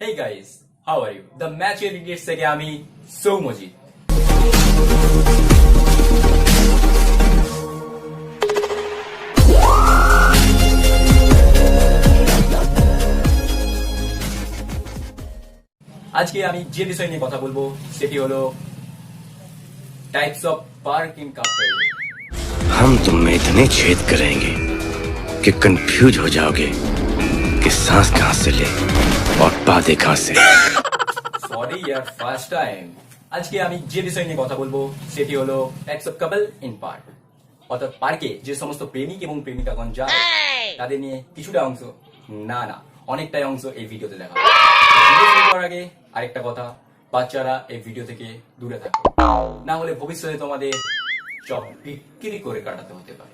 Hey guys, how are you? The match editors থেকে আমি সৌমজিৎ আজকে আমি যে বিষয় নিয়ে কথা বলবো সেটি হলো টাইপস অফ পার্কিং কাপল हम तुम में इतने छेद करेंगे कि कंफ्यूज हो जाओगे कि सांस कहां से ले পট্টা দেখা সরি ইয়ার ফার্স্ট টাইম আজকে আমি যে বিষয় নিয়ে কথা বলব সেটি হলো types of couple in park অর্থাৎ পার্কে যে সমস্ত প্রেমিক এবং প্রেমিকাগণ যায় তাদের নিয়ে কিছুটা অংশ না না অনেকটাই অংশ এই ভিডিওতে দেখা। করার আগে আরেকটা কথা বাচ্চারা এই ভিডিও থেকে দূরে থাকে। না হলে ভবিষ্যতে তোমাদের চপ বিক্রি করে কাটাতে হতে পারে।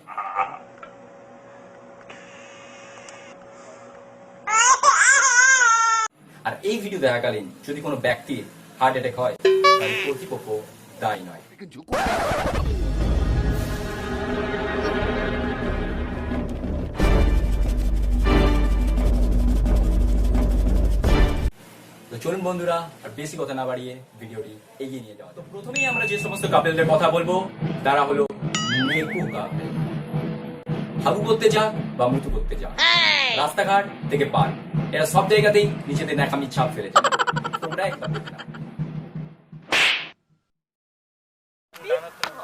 আর এই ভিডিও দেখাকালীন যদি কোনো ব্যক্তির হার্ট অ্যাটাক হয় তাহলে কর্তৃপক্ষ দায়ী নয়। চলুন বন্ধুরা আর বেশি কথা না বাড়িয়ে ভিডিওটি এগিয়ে নিয়ে যাওয়া তো প্রথমেই আমরা যে সমস্ত কাপেলদের কথা বলব তারা হলো নেকু কাপেল। হাগু করতে যাক বা মৃত্যু করতে যাক। রাস্তাঘাট থেকে পার্ক এরা সব জায়গাতেই নিজেদের ন্যাকামির ছাপ ফেলেছে তোমরা একটা দেখে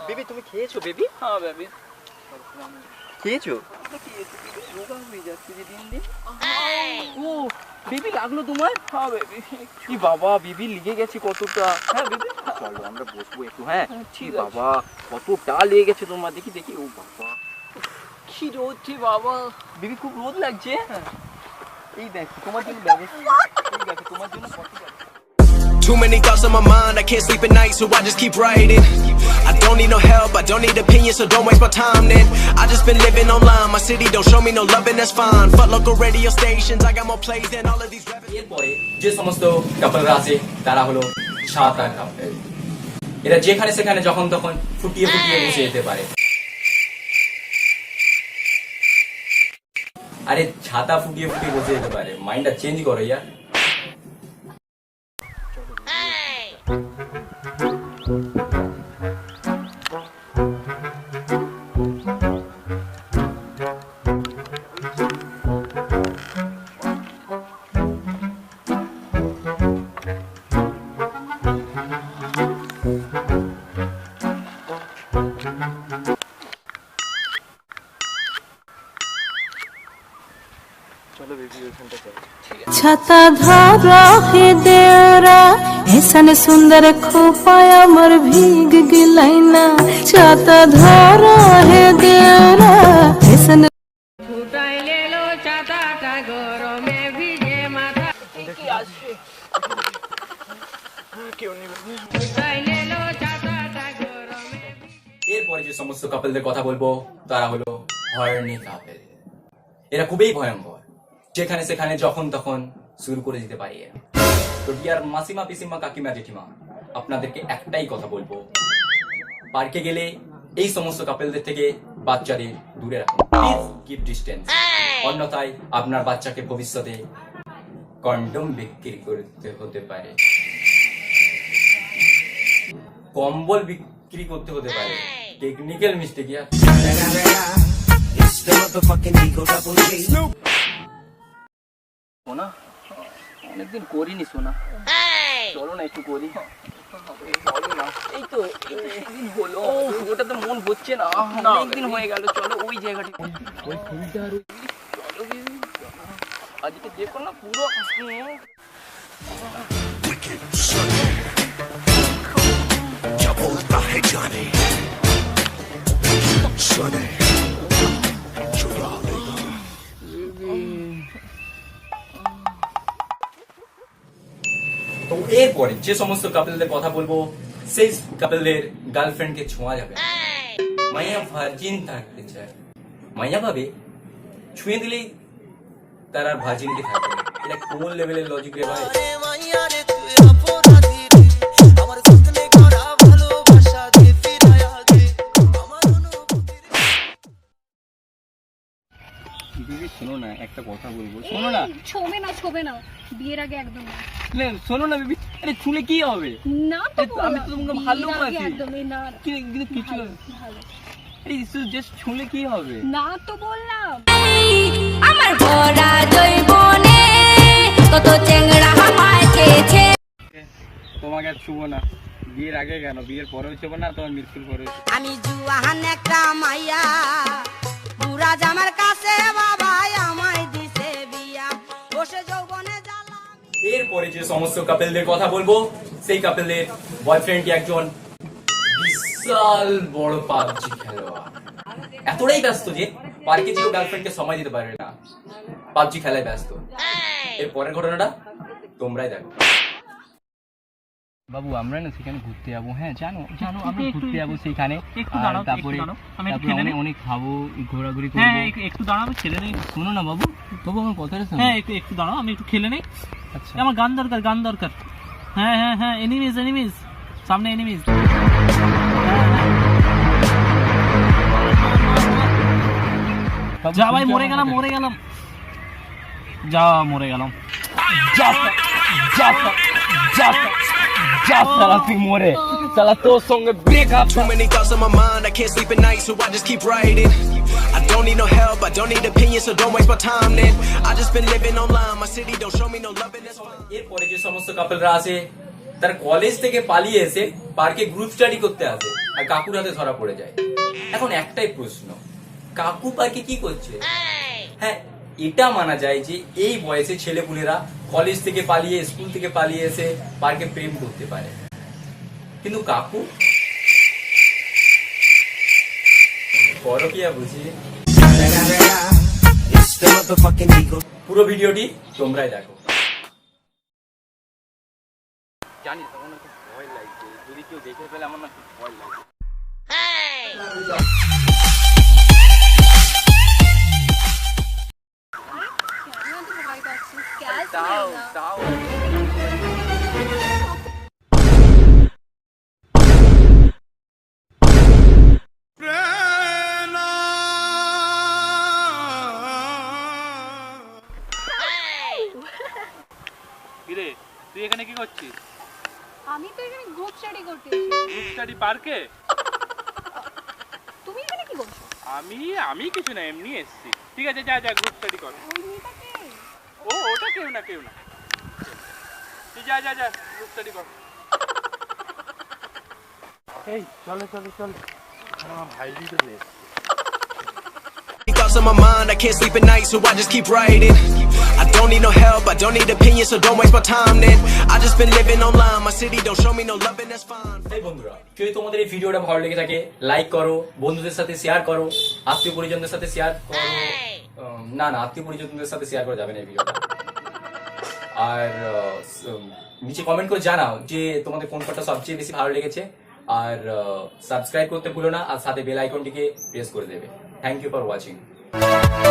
বেবি তুমি খেয়েছো বেবি? হ্যাঁ বেবি। খেয়েছো? হয়ে যাচ্ছে যে দিন দিন। ও বেবি লাগল তোমার? হ্যাঁ বেবি। কি বাবা বেবি লিগে গেছে কতটা। হ্যাঁ বেবি? চলো আমরা বসবো একটু হ্যাঁ? ঠিক বাবা কতটা লেগে গেছে তোমার? দেখি দেখি। ও বাবা। কি রোদ বাবা। বেবি খুব রোদ লাগছে? এই দেখ তোমার জন্য ব্যবস্থা এই দেখো তোমার জন্য কত Too many thoughts on my mind, I can't sleep at night, so I just keep writing. I don't need no help, I don't need opinions, so don't waste my time then. I just been living online, my city don't show me no love, and that's fine. Fuck local radio stations, I got more plays than all of these rappers. এরপরে যে সমস্ত কাপলরা আছে তারা হলো এরা যেখানে সেখানে যখন তখন ফুটিয়ে ফুটিয়ে বসে যেতে পারে আরে ছাতা ফুটিয়ে ফুটিয়ে বসে যেতে পারে। মাইন্ডটা চেঞ্জ করো ইয়ার ছাতা ধর হে দেওরা এসান সুন্দর খোপায় আমার ভিগ গিলাই না ছাতা ধর হে দেওরা এসান এরপরে যে সমস্ত কাপেলদের কথা বলব তারা হলো ভয়নী কাপেল এরা খুবই ভয়ঙ্কর। যেখানে সেখানে যখন তখন শুরু করে দিতে পারি। তো ডিয়ার মাসিমা পিসিমা কাকিমা জেঠিমা আপনাদেরকে একটাই কথা বলব। পার্কে গেলে এই সমস্ত কাপেলদের থেকে বাচ্চাদের দূরে রাখুন। প্লিজ কিপ ডিস্টেন্স অন্যথায় আপনার বাচ্চাকে ভবিষ্যতে কন্ডম বিক্রি করতে হতে পারে। কম্বল বিক্রি করতে হতে পারে। টেকনিক্যাল মিস্টেক ইয়ার সোনা অনেকদিন করিনি সোনা চলো না একটু করি চলো না এই তো দিন হলো ওটা তো মন হচ্ছে না অনেকদিন হয়ে গেল চলো ওই জায়গাটা ওই ফিল্টার চলো দিদি আজকে দেখো না পুরো উম, তো যে সমস্ত কাপলদের কথা বলব, সেই কাপলদের গার্লফ্রেন্ডকে ছোঁয়া যাবে। মাইয়া ভার্জিন থাকতে চায়। মাইয়া ভাবে, ছুঁয়ে দিলেই তার আর ভার্জিনকে থাকবে। এটা কোন লেভেলের লজিক রে ভাই। শোনো না একটা কথা বলব। শোনো না। ছোবে না ছোবে না। বিয়ের আগে একদম না। নে, শোনো না বেবি আরে ছুলে কি হবে? না তো আমি তো তোমাকে ভালোবাসি। একদমই না। কিন্তু কিছু ভালো। আরে জাস্ট ছুলে কি হবে? না তো বললাম। আমার ভরা জৈবনে কত চেংড়া হামায় তোমাকে আর ছুবো না। বিয়ের আগে কেন? বিয়ের পরেও ছুবো না তোমার মৃত্যুর পরেও ছুবো আমি জুয়াহান একটা মাইয়া। এরপরে যে সমস্ত কাপেলদের কথা বলব। সেই কাপেলদের বয়ফ্রেন্ডটি একজন? বিশাল বড় পাবজি খেলোয়াড়। এতটাই ব্যস্ত যে পার্কে যেও গার্লফ্রেন্ডকে সময় দিতে পারে না। পাবজি খেলায় ব্যস্ত। এর পরের ঘটনাটা তোমরাই দেখো। বাবু আমরা না সেখানে ঘুরতে যাব হ্যাঁ জানো জানো আমরা ঘুরতে যাব সেখানে। একটু আর দাঁড়াও, একটু তারপরে দাঁড়াও, আমি একটু তারপরে খেলে অনেক নিই। অনেক খাব ঘোরাঘুরি হ্যাঁ করব একটু- একটু দাঁড়াও আমি খেলে নেই। শোনো না বাবু তবু আমার কথাটা শোনো। হ্যাঁ একটু একটু দাঁড়াও আমি একটু খেলে নেই। আচ্ছা। আমার গান দরকার গান দরকার। হ্যাঁ হ্যাঁ হ্যাঁ এনিমিজ এনিমিজ সামনে এনিমিজ বাবু, যা ভাই শুনতে মরে আমার গেলাম কাছে- মরে গেলাম। যা মরে গেলাম। যা যা যা। যা সালা তুই মরে সালা তোর সঙ্গে breakup Too many thoughts on my mind, I can't sleep at night, so I just keep writing. I don't need no help, I don't need opinions, so don't waste my time then. I just been living online, my city don't show me no love, and that's fine. এরপরে যে সমস্ত কাপেলরা আছে তার college থেকে পালিয়ে এসে পার্কে group study করতে আসে আর কাকুর হাতে ধরা পড়ে যায় এখন একটাই প্রশ্ন কাকু পার্কে কি করছে হ্যাঁ এটা মানা যায় যে এই বয়সে ছেলেপুলেরা কলেজ থেকে পালিয়ে স্কুল থেকে পালিয়ে এসে পার্কে প্রেম করতে পারে। কিন্তু কাকু? পরকিয়া বুঝি। পুরো ভিডিওটি তোমরাই দেখো। জানিস আমার না খুব ভয় লাগছে। যদি কেউ দেখে ফেলে, আমার না ভয় লাগছে। তাও কিরে তুই এখানে কি করছিস আমি তো এখানে গ্রুপ স্টাডি করতে গ্রুপ স্টাডি পার্কে তুমি এখানে কি করছ আমি আমি কিছু না এমনি এসেছি ঠিক আছে যা যা গ্রুপ স্টাডি কর ওই মেয়েটাকে ও ওটা কেউ না কেউ না। তুই যা যা যা গ্রুপ স্টাডি কর। এই চলে চলে চলে। আমার ভাইজি তো Thoughts on my mind, I can't sleep at night, so I just keep writing. I don't need no help, I don't need opinions, so don't waste my time then. I just been living online, my city don't show me no love, and that's fine. এই বন্ধুরা যদি তোমাদের এই ভিডিওটা ভালো লেগে থাকে like করো বন্ধুদের সাথে শেয়ার করো আত্মীয় পরিজনদের সাথে শেয়ার করো। না না আত্মীয় পরিজনদের সাথে শেয়ার করা যাবে না এই ভিডিওটা। আর নিচে কমেন্ট করে জানাও যে তোমাদের কোন পার্টটা সবচেয়ে বেশি ভালো লেগেছে। আর সাবস্ক্রাইব করতে ভুলো না আর সাথে বেল আইকনটিকে প্রেস করে দেবে। Thank you for watching Thank you.